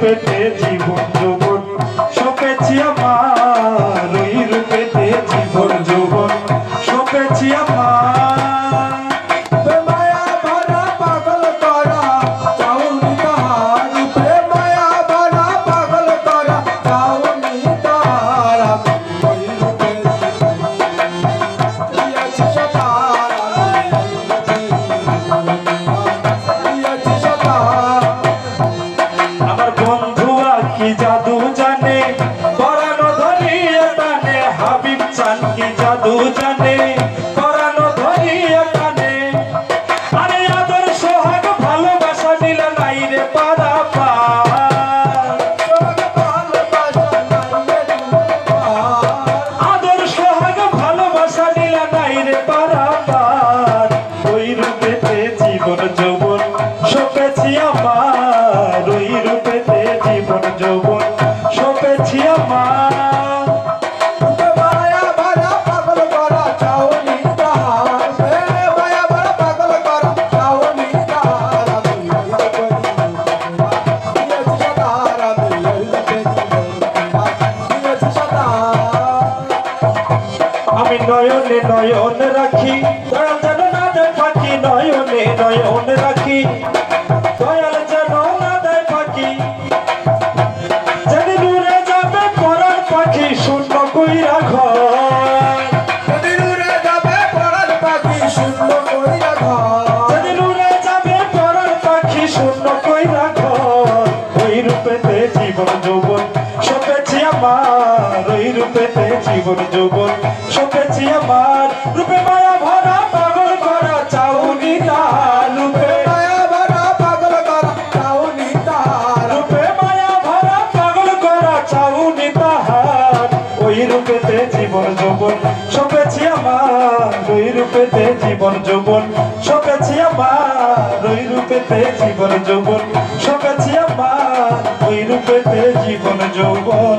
রূপেতে জীবন। সাধু নয়নে নয়ন রাখি। দয়াল যেন না দেয় ফাঁকি নয়নে নয়ন রাখি। দয়াল যেন না দেয় ফাঁকি। যেদিন উড়ে যাবে পরার পাখি শূন্য কইরা ঘর। যদি উড়ে যাবে পরার পাখি শূন্য কইরা ঘর। যেদিন উড়ে যাবে পরার পাখি শূন্য কইরা ঘর। ওই রূপেতে জীবন যৌবন সপেছি আমার। ওই রূপেতে জীবন যৌবন সপেছি আমার রূপে মায়া ভরা পাগল করা, চাউনি তার রূপে মায়া ভরা পাগল করা, চাউনি তাহার। রূপে মায়া ভরা পাগল করা, চাউনি তাহার। ওই রূপেতে জীবন যৌবন, সপেছি আমার। ওই রূপেতে জীবন যৌবন, সপেছি আমার। ওই রূপেতে জীবন যৌবন, সপেছি আমার। ওই রূপেতে জীবন যৌবন।